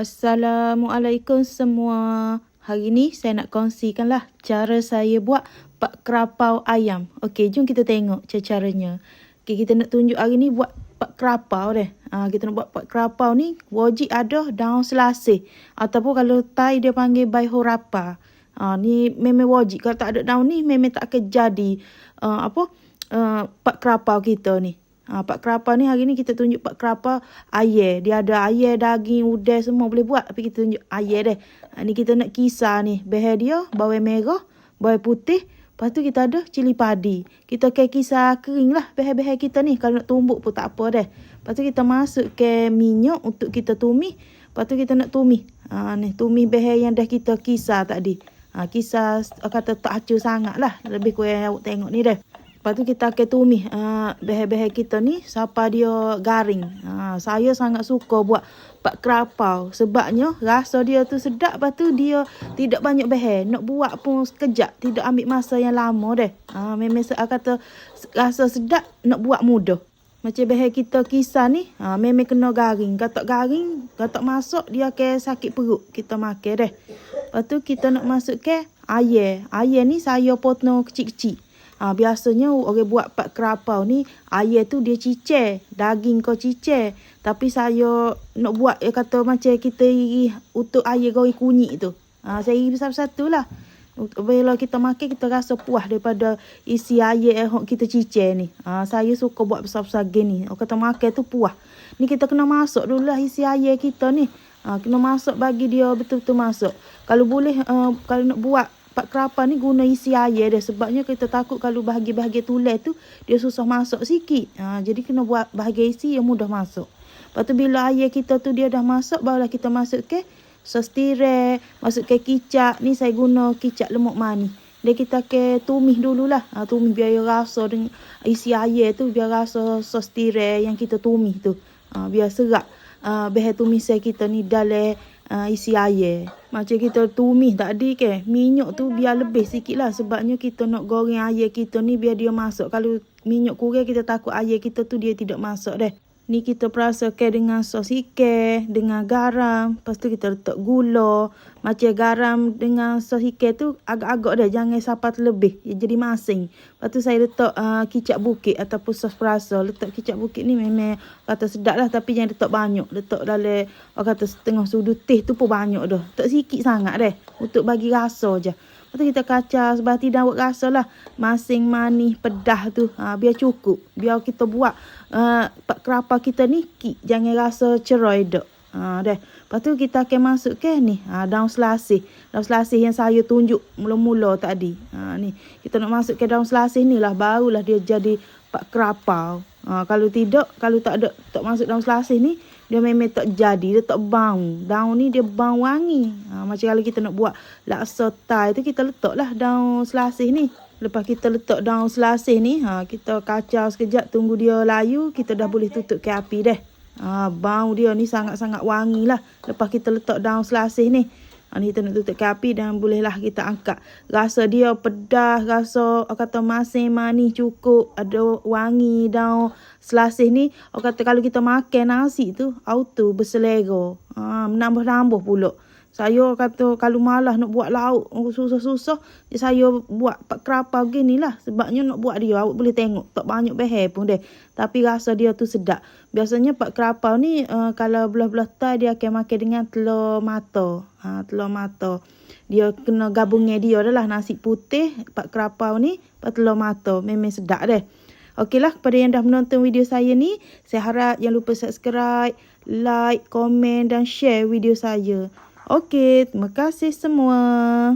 Assalamualaikum semua. Hari ni saya nak kongsikanlah cara saya buat pak kerapau ayam. Okey, jom kita tengok cara-caranya. Okey, kita nak tunjuk hari ni buat pak kerapau deh. Ha, kita nak buat pak kerapau ni wajib ada daun selasih. Ataupun kalau Thai dia panggil bai horapa. Ha, ni memang wajib. Kalau tak ada daun ni memang tak akan jadi uh, apa uh, pak kerapau kita ni. Ha, pak kerapa ni hari ni kita tunjuk pak kerapa air. Dia ada air, daging, udai semua boleh buat. Tapi kita tunjuk air deh. Ha, ni kita nak kisar ni. Behar dia, bawang merah, bawang putih. Lepas tu kita ada cili padi. Kita ke kisar kering lah behar-behar kita ni. Kalau nak tumbuk pun tak apa deh. Lepas tu kita masuk ke minyak untuk kita tumis. Lepas tu kita nak tumis. Ha, ni tumis behar yang dah kita kisar tadi. Ha, kisar kata tak hancur sangat lah. Lebih kurang awak tengok ni deh. Lepas tu kita akan tumis uh, behel-behel kita ni sampai dia garing. Uh, saya sangat suka buat pak kerapau. Sebabnya rasa dia tu sedap. Lepas tu dia tidak banyak behel. Nak buat pun sekejap. Tidak ambil masa yang lama deh. Uh, memang saya kata rasa sedap nak buat mudah. Macam behel kita kisah ni. Uh, memang kena garing. Kalau garing, kalau masuk dia akan sakit perut. Kita makan deh. Lepas tu kita nak masuk ke air. Air ni saya potong kecil-kecil. Ha, biasanya orang buat pak kerapau ni air tu dia cicir, daging kau cicir. Tapi saya nak buat ya kata macam kita untuk air goreng kunyit tu. Ha, saya iri besar satu lah. Bila kita makan kita rasa puas daripada isi air yang kita cicir ni. Ha, saya suka buat besar-besar gini. Orang kata makan tu puas. Ni kita kena masuk dulu lah isi air kita ni. Ha, kena masuk bagi dia betul-betul masuk. Kalau boleh, uh, kalau nak buat pak kerapa ni guna isi air dia sebabnya kita takut kalau bahagian-bahagian tulang tu dia susah masuk sikit. Ha, jadi kena buat bahagian isi yang mudah masuk. Lepas tu bila air kita tu dia dah masuk barulah kita masuk ke sos tirai, masuk ke kicap. Ni saya guna kicap lemak manis. Dia kita ke tumis dululah. Ha, tumis biar rasa dengan isi air tu biar rasa sos tirai yang kita tumis tu. Ha, biar serak. Uh, Behar tumis kita ni dalam uh, isi air. Macam kita tumis tadi ke, minyak tu biar lebih sikit lah. Sebabnya kita nak goreng air kita ni biar dia masuk. Kalau minyak kurang kita takut air kita tu dia tidak masuk deh. Ni kita perasakan dengan sos ikan, dengan garam. Lepas tu kita letak gula. Macam garam dengan sos ikan tu agak-agak dah. Jangan sampai terlebih. Dia jadi masing. Lepas tu saya letak uh, kicap bukit ataupun sos perasa. Letak kicap bukit ni memang kata sedap lah. Tapi jangan letak banyak. Letak dalam orang kata setengah sudut teh tu pun banyak dah. Tak sikit sangat deh. Untuk bagi rasa je. Tu kita kacau sebab tidak buat rasa lah. Masing manis pedah tu. Ha, biar cukup. Biar kita buat uh, kerapa kita ni. Jangan rasa cerai dok. Ha, dah. Lepas tu kita akan masuk ke ni. Ha, daun selasih. Daun selasih yang saya tunjuk mula-mula tadi. Ha, ni. Kita nak masuk ke daun selasih ni lah. Barulah dia jadi pak kerapau. Ha, kalau tidak, kalau tak ada tak masuk daun selasih ni dia memang tak jadi, dia tak bau. Daun ni dia bau wangi. Ha, macam kalau kita nak buat laksa thai tu, kita letaklah daun selasih ni. Lepas kita letak daun selasih ni, ha, kita kacau sekejap, tunggu dia layu, kita dah boleh tutup ke api dah. Ha, bau dia ni sangat-sangat wangi lah. Lepas kita letak daun selasih ni. Ni kita nak tutup api dan bolehlah kita angkat. Rasa dia pedas, rasa orang kata masin manis cukup, ada wangi daun selasih ni. Orang kata kalau kita makan nasi tu, auto berselera. Ha, menambah-nambah pula. Saya kata kalau malas nak buat lauk susah-susah, saya buat pak kerapa begini lah. Sebabnya nak buat dia, awak boleh tengok. Tak banyak behel pun deh. Tapi rasa dia tu sedap. Biasanya pak kerapa ni uh, kalau belah-belah tay dia akan makan dengan telur mata. Ha, telur mata. Dia kena gabungnya dia adalah nasi putih, pak kerapa ni, pak telur mata. Memang sedap deh. Okeylah kepada yang dah menonton video saya ni, saya harap jangan lupa subscribe, like, komen dan share video saya. Okey, terima kasih semua.